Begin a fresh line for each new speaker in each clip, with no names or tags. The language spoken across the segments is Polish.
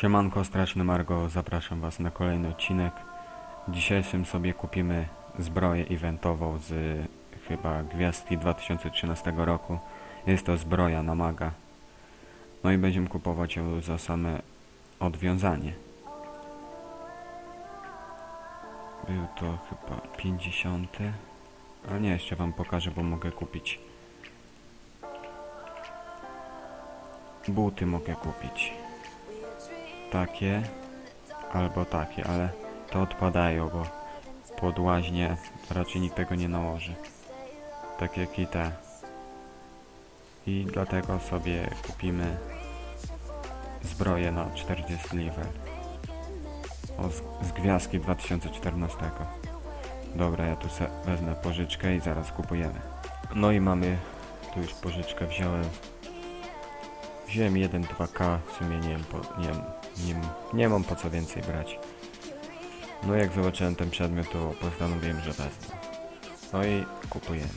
Siemanko, Straszny Margo, zapraszam Was na kolejny odcinek. Dzisiejszym sobie kupimy zbroję eventową z chyba Gwiazdki 2013 roku. Jest to zbroja na maga. No i będziemy kupować ją za same odwiązanie. Był to chyba 50. Ale nie, jeszcze Wam pokażę, bo mogę kupić. Buty mogę kupić takie albo takie, ale to odpadają, bo pod łaźnie raczej nikt tego nie nałoży. Tak jak i te. I dlatego sobie kupimy zbroję na 40 level. O, z, z gwiazdki 2014. Dobra, ja tu se wezmę pożyczkę i zaraz kupujemy. No i mamy, tu już pożyczkę wziąłem. Wziąłem 1, 2K, w sumie nie wiem, po, nie, nie, nie mam po co więcej brać. No jak zobaczyłem ten przedmiot, to postanowiłem, że wezmę. No i kupujemy.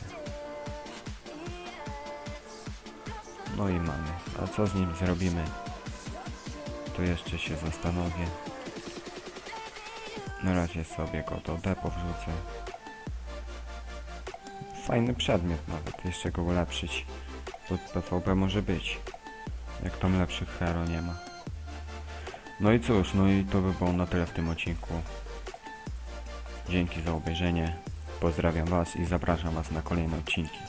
No i mamy. A co z nim zrobimy? To jeszcze się zastanowię. Na razie sobie go do depo wrzucę. Fajny przedmiot nawet, jeszcze go ulepszyć. To PvP może być. Jak tam lepszych hero nie ma. No i cóż, no i to by było na tyle w tym odcinku. Dzięki za obejrzenie. Pozdrawiam Was i zapraszam Was na kolejne odcinki,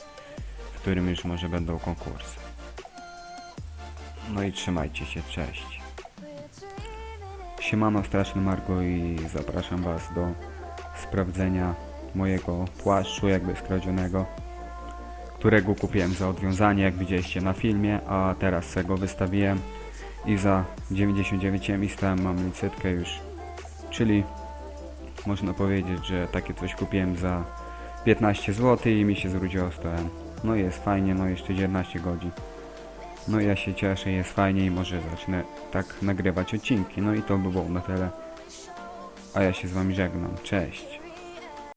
w którym już może będą konkursy. No i trzymajcie się, cześć. Siemano Straszny Margo i zapraszam Was do sprawdzenia mojego płaszczu jakby skradzionego którego kupiłem za odwiązanie, jak widzieliście na filmie, a teraz se go wystawiłem i za 99 i mam licytkę już, czyli można powiedzieć, że takie coś kupiłem za 15 zł i mi się zwróciło 100 M. No jest fajnie, no jeszcze 11 godzin. No ja się cieszę, jest fajnie i może zacznę tak nagrywać odcinki. No i to by było na tyle. A ja się z wami żegnam. Cześć.